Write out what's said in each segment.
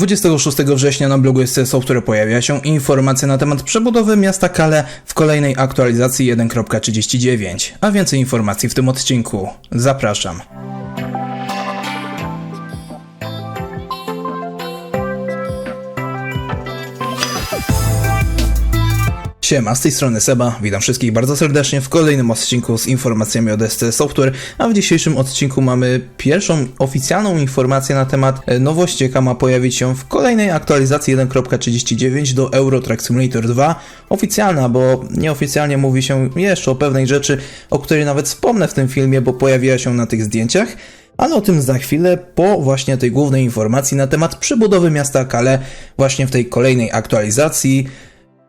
26 września na blogu SC Software pojawia się informacja na temat przebudowy miasta Kale w kolejnej aktualizacji 1.39, a więcej informacji w tym odcinku. Zapraszam. Siema, z tej strony Seba, witam wszystkich bardzo serdecznie w kolejnym odcinku z informacjami od SC Software, a w dzisiejszym odcinku mamy pierwszą oficjalną informację na temat e, nowości, jaka ma pojawić się w kolejnej aktualizacji 1.39 do Euro Truck Simulator 2. Oficjalna, bo nieoficjalnie mówi się jeszcze o pewnej rzeczy, o której nawet wspomnę w tym filmie, bo pojawiła się na tych zdjęciach. Ale o tym za chwilę, po właśnie tej głównej informacji na temat przebudowy miasta Kale, właśnie w tej kolejnej aktualizacji.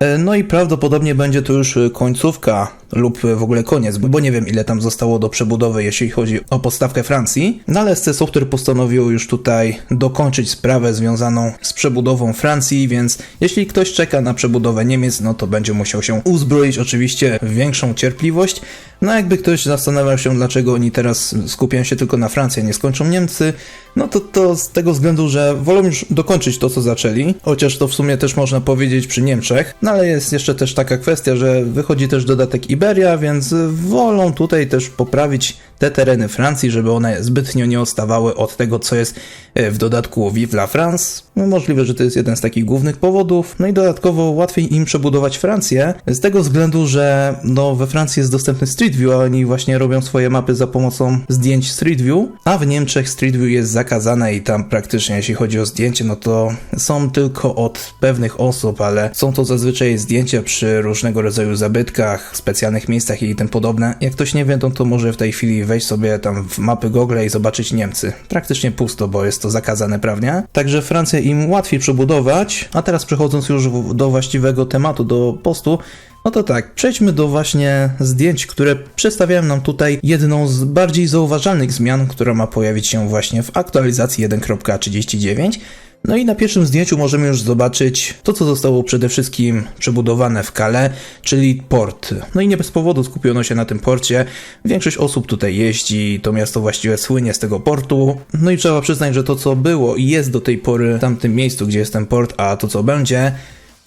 E, No i prawdopodobnie będzie to już e, końcówka lub w ogóle koniec, bo nie wiem ile tam zostało do przebudowy, jeśli chodzi o podstawkę Francji. No ale SC Software postanowił już tutaj dokończyć sprawę związaną z przebudową Francji, więc jeśli ktoś czeka na przebudowę Niemiec, no to będzie musiał się uzbroić oczywiście w większą cierpliwość. No jakby ktoś zastanawiał się, dlaczego oni teraz skupiają się tylko na Francji, nie skończą Niemcy, no to to z tego względu, że wolą już dokończyć to, co zaczęli, chociaż to w sumie też można powiedzieć przy Niemczech, no ale jest jeszcze też taka kwestia, że wychodzi też dodatek Iberia, więc wolą tutaj też poprawić te tereny Francji, żeby one zbytnio nie odstawały od tego, co jest e, w dodatku Vive la France. No możliwe, że to jest jeden z takich głównych powodów. No i dodatkowo łatwiej im przebudować Francję, z tego względu, że no we Francji jest dostępny Street View, a oni właśnie robią swoje mapy za pomocą zdjęć Street View, a w Niemczech Street View jest zakazane i tam praktycznie jeśli chodzi o zdjęcie, no to są tylko od pewnych osób, ale są to zazwyczaj zdjęcia przy różnego rodzaju zabytkach, specjalnych miejscach i tym podobne. Jak ktoś nie wie, to, to może w tej chwili wejść sobie tam w mapy Google i zobaczyć Niemcy. Praktycznie pusto, bo jest to zakazane prawnie. Także Francję im łatwiej przebudować, a teraz przechodząc już do właściwego tematu, do postu, no to tak, przejdźmy do właśnie zdjęć, które przedstawiają nam tutaj jedną z bardziej zauważalnych zmian, która ma pojawić się właśnie w aktualizacji 1.39. No i na pierwszym zdjęciu możemy już zobaczyć to, co zostało przede wszystkim przebudowane w Calais, czyli port. No i nie bez powodu skupiono się na tym porcie. Większość osób tutaj jeździ, to miasto właściwie słynie z tego portu. No i trzeba przyznać, że to, co było i jest do tej pory w tamtym miejscu, gdzie jest ten port, a to, co będzie,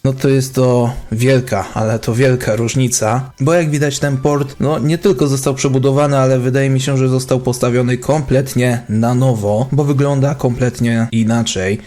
no to jest to wielka, ale to wielka różnica, bo jak widać ten port, no nie tylko został przebudowany, ale wydaje mi się, że został postawiony kompletnie na nowo, bo wygląda kompletnie inaczej.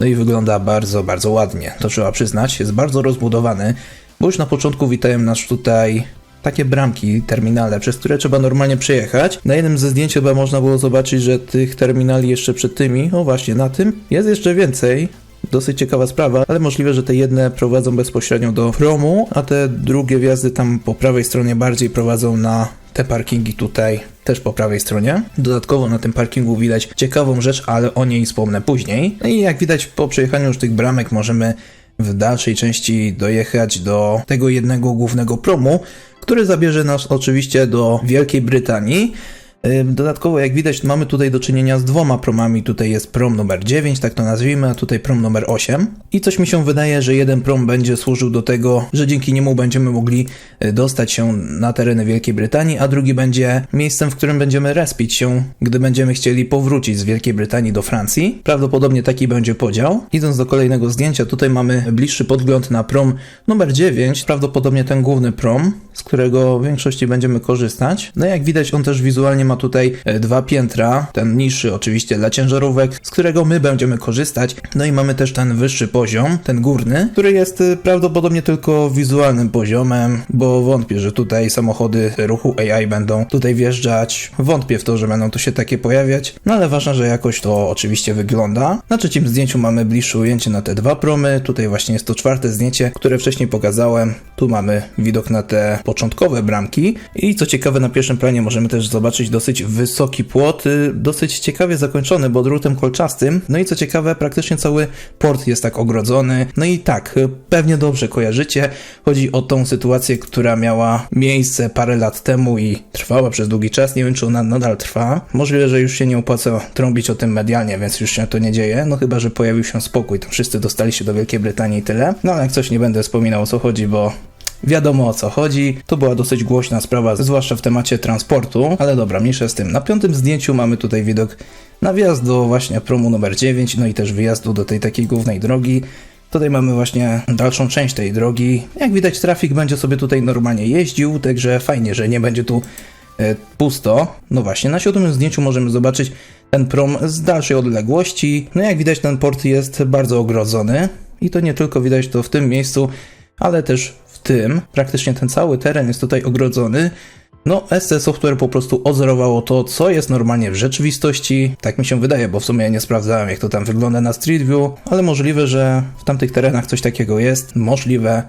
No i wygląda bardzo, bardzo ładnie, to trzeba przyznać, jest bardzo rozbudowany, bo już na początku witają nas tutaj takie bramki, terminale, przez które trzeba normalnie przejechać. Na jednym ze zdjęć chyba można było zobaczyć, że tych terminali jeszcze przed tymi, o właśnie na tym, jest jeszcze więcej. Dosyć ciekawa sprawa, ale możliwe, że te jedne prowadzą bezpośrednio do promu, a te drugie wjazdy tam po prawej stronie bardziej prowadzą na te parkingi tutaj też po prawej stronie. Dodatkowo na tym parkingu widać ciekawą rzecz, ale o niej wspomnę później. No i jak widać po przejechaniu już tych bramek możemy w dalszej części dojechać do tego jednego głównego promu, który zabierze nas oczywiście do Wielkiej Brytanii. Dodatkowo, jak widać, mamy tutaj do czynienia z dwoma promami. Tutaj jest prom numer 9, tak to nazwijmy, a tutaj prom numer 8. I coś mi się wydaje, że jeden prom będzie służył do tego, że dzięki niemu będziemy mogli y, dostać się na tereny Wielkiej Brytanii, a drugi będzie miejscem, w którym będziemy respić się, gdy będziemy chcieli powrócić z Wielkiej Brytanii do Francji. Prawdopodobnie taki będzie podział. Idąc do kolejnego zdjęcia, tutaj mamy bliższy podgląd na prom numer 9, prawdopodobnie ten główny prom, z którego w większości będziemy korzystać. No jak widać, on też wizualnie ma tutaj e, dwa piętra, ten niższy oczywiście dla ciężarówek, z którego my będziemy korzystać. No i mamy też ten wyższy poziom, ten górny, który jest e, prawdopodobnie tylko wizualnym poziomem, bo wątpię, że tutaj samochody ruchu AI będą tutaj wjeżdżać. Wątpię w to, że będą tu się takie pojawiać, no ale ważne, że jakoś to oczywiście wygląda. Na trzecim zdjęciu mamy bliższe ujęcie na te dwa promy, tutaj właśnie jest to czwarte zdjęcie, które wcześniej pokazałem. Tu mamy widok na te początkowe bramki i co ciekawe na pierwszym planie możemy też zobaczyć dosyć wysoki płot, y, dosyć ciekawie zakończony, bo drutem kolczastym. No i co ciekawe, praktycznie cały port jest tak ogrodzony. No i tak, y, pewnie dobrze kojarzycie. Chodzi o tą sytuację, która miała miejsce parę lat temu i trwała przez długi czas. Nie wiem, czy ona nadal trwa. Możliwe, że już się nie opłaca trąbić o tym medialnie, więc już się to nie dzieje. No chyba, że pojawił się spokój, tam wszyscy dostali się do Wielkiej Brytanii i tyle. No ale jak coś nie będę wspominał o co chodzi, bo wiadomo o co chodzi. To była dosyć głośna sprawa, zwłaszcza w temacie transportu, ale dobra, mniejsza z tym. Na piątym zdjęciu mamy tutaj widok na wjazd do właśnie promu numer 9, no i też wyjazdu do tej takiej głównej drogi. Tutaj mamy właśnie dalszą część tej drogi. Jak widać, trafik będzie sobie tutaj normalnie jeździł, także fajnie, że nie będzie tu e, pusto. No właśnie, na siódmym zdjęciu możemy zobaczyć ten prom z dalszej odległości. No jak widać, ten port jest bardzo ogrodzony. I to nie tylko widać to w tym miejscu, ale też tym. Praktycznie ten cały teren jest tutaj ogrodzony. No, SC Software po prostu odzorowało to, co jest normalnie w rzeczywistości. Tak mi się wydaje, bo w sumie ja nie sprawdzałem, jak to tam wygląda na Street View, ale możliwe, że w tamtych terenach coś takiego jest. Możliwe.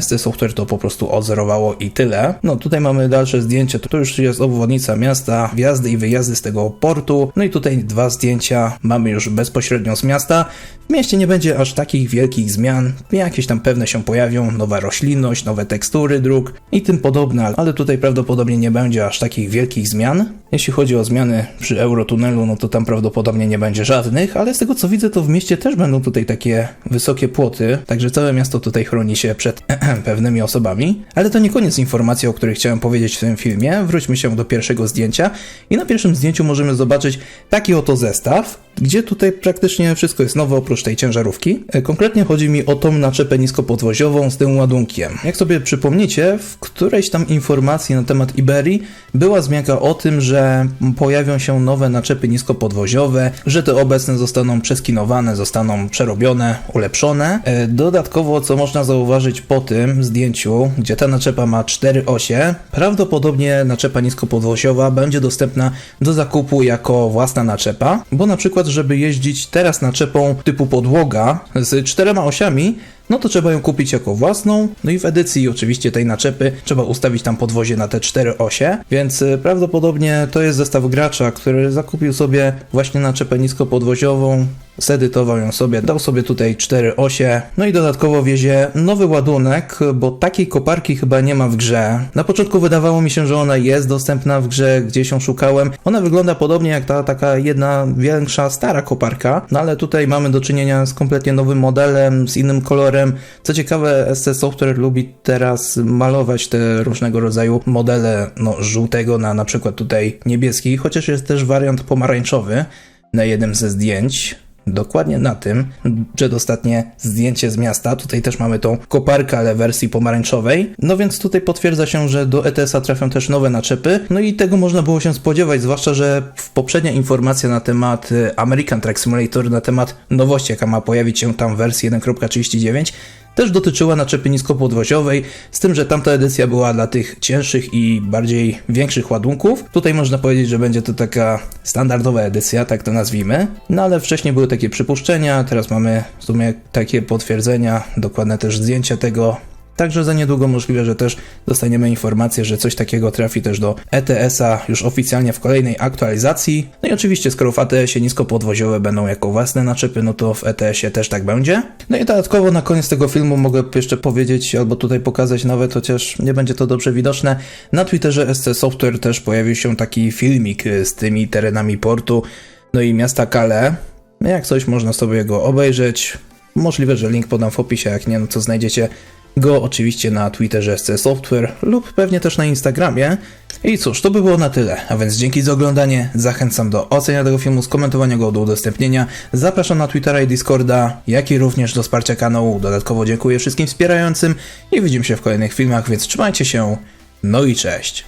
SC Software to po prostu odzorowało i tyle. No tutaj mamy dalsze zdjęcie, to już jest obwodnica miasta, wjazdy i wyjazdy z tego portu. No i tutaj dwa zdjęcia mamy już bezpośrednio z miasta. W mieście nie będzie aż takich wielkich zmian, jakieś tam pewne się pojawią, nowa roślinność, nowe tekstury dróg i tym podobne, ale tutaj prawdopodobnie nie będzie aż takich wielkich zmian. Jeśli chodzi o zmiany przy Eurotunelu, no to tam prawdopodobnie nie będzie żadnych, ale z tego co widzę, to w mieście też będą tutaj takie wysokie płoty, także całe miasto tutaj chroni się przed pewnymi osobami. Ale to nie koniec informacji, o których chciałem powiedzieć w tym filmie. Wróćmy się do pierwszego zdjęcia i na pierwszym zdjęciu możemy zobaczyć taki oto zestaw, gdzie tutaj praktycznie wszystko jest nowe oprócz tej ciężarówki. E, Konkretnie chodzi mi o tą naczepę niskopodwoziową z tym ładunkiem. Jak sobie przypomnicie, w którejś tam informacji na temat Iberii była wzmianka o tym, że pojawią się nowe naczepy niskopodwoziowe, że te obecne zostaną przeskinowane, zostaną przerobione, ulepszone. E, Dodatkowo, co można zauważyć po tym zdjęciu, gdzie ta naczepa ma 4 osie, prawdopodobnie naczepa niskopodwoziowa będzie dostępna do zakupu jako własna naczepa, bo na przykład, żeby jeździć teraz naczepą typu podłoga z czterema osiami, no to trzeba ją kupić jako własną. No i w edycji oczywiście tej naczepy trzeba ustawić tam podwozie na te cztery osie, więc y, prawdopodobnie to jest zestaw gracza, który zakupił sobie właśnie naczepę niskopodwoziową, zedytował ją sobie, dał sobie tutaj cztery osie, no i dodatkowo wiezie nowy ładunek, bo takiej koparki chyba nie ma w grze. Na początku wydawało mi się, że ona jest dostępna w grze, gdzieś ją szukałem. Ona wygląda podobnie jak ta taka jedna większa, stara koparka, no ale tutaj mamy do czynienia z kompletnie nowym modelem, z innym kolorem. Co ciekawe, SC Software lubi teraz malować te różnego rodzaju modele, no żółtego na na przykład tutaj niebieski, chociaż jest też wariant pomarańczowy na jednym ze zdjęć. Dokładnie na tym, przedostatnie zdjęcie z miasta. Tutaj też mamy tą koparkę, ale wersji pomarańczowej. No więc tutaj potwierdza się, że do ETS-a trafią też nowe naczepy. No i tego można było się spodziewać, zwłaszcza, że w poprzednia informacja na temat y, American Truck Simulator, na temat nowości, jaka ma pojawić się tam w wersji 1.39, też dotyczyła naczepy niskopodwoziowej, z tym, że tamta edycja była dla tych cięższych i bardziej większych ładunków. Tutaj można powiedzieć, że będzie to taka standardowa edycja, tak to nazwijmy. No ale wcześniej były takie przypuszczenia, teraz mamy w sumie takie potwierdzenia, dokładne też zdjęcia tego. Także za niedługo możliwe, że też dostaniemy informację, że coś takiego trafi też do ETS-a już oficjalnie w kolejnej aktualizacji. No i oczywiście, skoro w ATS-ie niskopodwoziowe będą jako własne naczepy, no to w ETS-ie też tak będzie. No i dodatkowo na koniec tego filmu mogę jeszcze powiedzieć, albo tutaj pokazać nawet, chociaż nie będzie to dobrze widoczne. Na Twitterze SC Software też pojawił się taki filmik z tymi terenami portu, no i miasta Calais. Jak coś, można sobie go obejrzeć. Możliwe, że link podam w opisie, jak nie, no to znajdziecie go oczywiście na Twitterze SC Software lub pewnie też na Instagramie. I cóż, to by było na tyle, a więc dzięki za oglądanie, zachęcam do ocenia tego filmu, skomentowania go, do udostępnienia, zapraszam na Twittera i Discorda, jak i również do wsparcia kanału, dodatkowo dziękuję wszystkim wspierającym i widzimy się w kolejnych filmach, więc trzymajcie się, no i cześć!